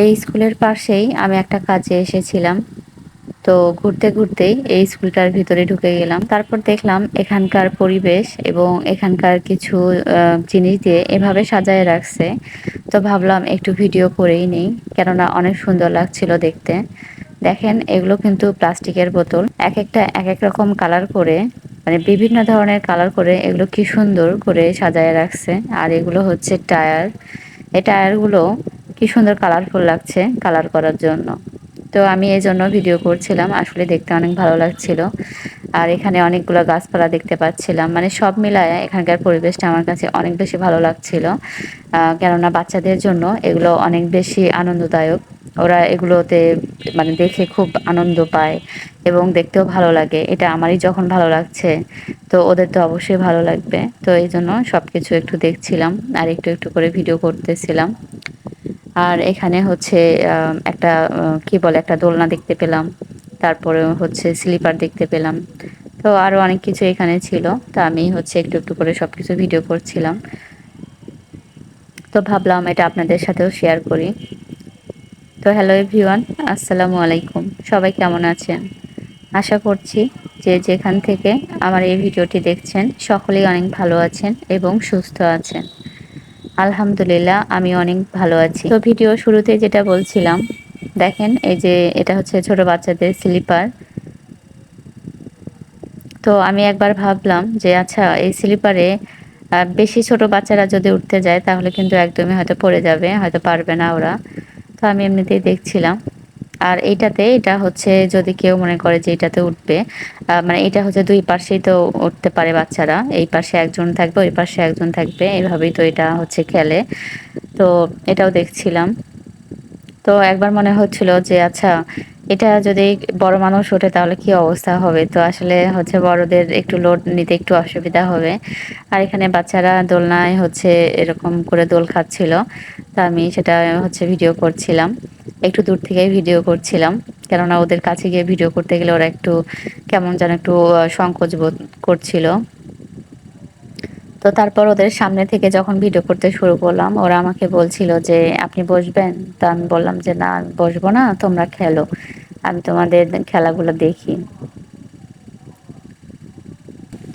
এই স্কুলের পাশেই আমি একটা কাজে এসেছিলাম। তো ঘুরতে ঘুরতেই এই স্কুলটার ভিতরে ঢুকে গেলাম। তারপর দেখলাম এখানকার পরিবেশ এবং এখানকার কিছু জিনিস দিয়ে এভাবে সাজায় রাখছে। তো ভাবলাম একটু ভিডিও করেই নেই, কেননা অনেক সুন্দর লাগছিল দেখতে। দেখেন, এগুলো কিন্তু প্লাস্টিকের বোতল। এক একটা, এক এক রকম কালার করে মানে বিভিন্ন ধরনের কালার করে এগুলো কি সুন্দর করে সাজায় রাখছে। আর এগুলো হচ্ছে টায়ার। এই টায়ারগুলো কি সুন্দর কালারফুল লাগছে কালার করার জন্য। তো আমি এই জন্য ভিডিও করছিলাম, আসলে দেখতে অনেক ভালো লাগছিল। আর এখানে অনেকগুলো গাছপালা দেখতে পাচ্ছিলাম মানে সব মিলায় এখানকার পরিবেশটা আমার কাছে অনেক বেশি ভালো লাগছিল। কেননা বাচ্চাদের জন্য এগুলো অনেক বেশি আনন্দদায়ক। ওরা এগুলোতে মানে দেখে খুব আনন্দ পায় এবং দেখতেও ভালো লাগে। এটা আমারই যখন ভালো লাগছে, তো ওদের তো অবশ্যই ভালো লাগবে। তো এই জন্য সব কিছু একটু দেখছিলাম আর একটু একটু করে ভিডিও করতেছিলাম। আর এখানে হচ্ছে একটা কি বলে, একটা দোলনা দেখতে পেলাম। তারপরে হচ্ছে স্লিপার দেখতে পেলাম। তো আরও অনেক কিছু এখানে ছিল। তা আমি হচ্ছে একটু একটু করে সব কিছু ভিডিও করছিলাম। তো ভাবলাম এটা আপনাদের সাথেও শেয়ার করি। তো হ্যালো এভরিওয়ান আসসালামু আলাইকুম। সবাই কেমন আছেন? আশা করছি যে যেখান থেকে আমার এই ভিডিওটি দেখছেন, সকলেই অনেক ভালো আছেন এবং সুস্থ আছেন। আলহামদুলিল্লাহ, আমি অনেক ভালো আছি। তো ভিডিও শুরুতে যেটা বলছিলাম, দেখেন এই যে এটা হচ্ছে ছোট বাচ্চাদের স্লিপার। তো আমি একবার ভাবলাম যে আচ্ছা এই স্লিপারে বেশি ছোট বাচ্চারা যদি উঠতে যায়, তাহলে কিন্তু একদমই হয়তো পড়ে যাবে, হয়তো পারবে না ওরা। তো আমি এমনিতেই দেখছিলাম। আর এইটাতে, এটা হচ্ছে যদি কেউ মনে করে যে এটাতে উঠবে মানে এটা হচ্ছে দুই পাশেই তো উঠতে পারে বাচ্চারা। এই পাশে একজন থাকবে, ওই পাশে একজন থাকবে এইভাবেই তো এটা হচ্ছে খেলে। তো এটাও দেখছিলাম। তো একবার মনে হচ্ছিল যে আচ্ছা এটা যদি বড় মানুষ ওঠে তাহলে কি অবস্থা হবে? তো আসলে হচ্ছে বড়দের একটু লোড নিতে একটু অসুবিধা হবে। আর এখানে বাচ্চারা দোলনায় হচ্ছে এরকম করে দোল খাচ্ছিল, তা আমি সেটা হচ্ছে ভিডিও করছিলাম। একটু দূর থেকে ভিডিও করছিলাম। কেননা ওদের কাছে গিয়ে ভিডিও করতে গেলে ওরা একটু কেমন যেন একটু সংকোচ বোধ করছিল। তো তারপর ওদের সামনে থেকে যখন ভিডিও করতে শুরু করলাম, ওরা আমাকে বলছিল যে, আপনি বসবেন? তো আমি বললাম যে, না বসবো না, তোমরা খেলো। আমি তোমাদের খেলাগুলো দেখি।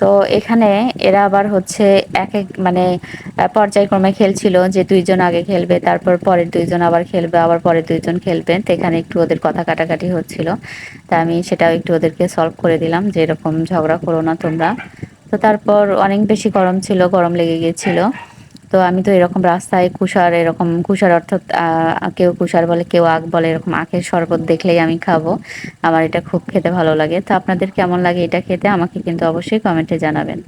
তো এখানে এরা আবার হচ্ছে এক এক মানে পর্যায়ক্রমে খেলছিল যে দুইজন আগে খেলবে, তারপর পরের দুইজন আবার খেলবে, আবার পরের দুইজন খেলবে। তো এখানে একটু ওদের কথা কাটাকাটি হচ্ছিল। তা আমি সেটাও একটু ওদেরকে সলভ করে দিলাম যে এরকম ঝগড়া করো না তোমরা। তো তারপর অনেক বেশি গরম ছিল, গরম লেগে গিয়েছিল তো আমি তো এরকম রাস্তায় কুষার এরকম, কুষার অর্থাৎ কেউ কুষার বলে, কেউ আখ বলে, এরকম আখের শরবত দেখলেই আমি খাব। আমার এটা খুব খেতে ভালো লাগে। তো আপনাদের কেমন লাগে এটা খেতে? আমাকে কিন্তু অবশ্যই কমেন্টে জানাবেন।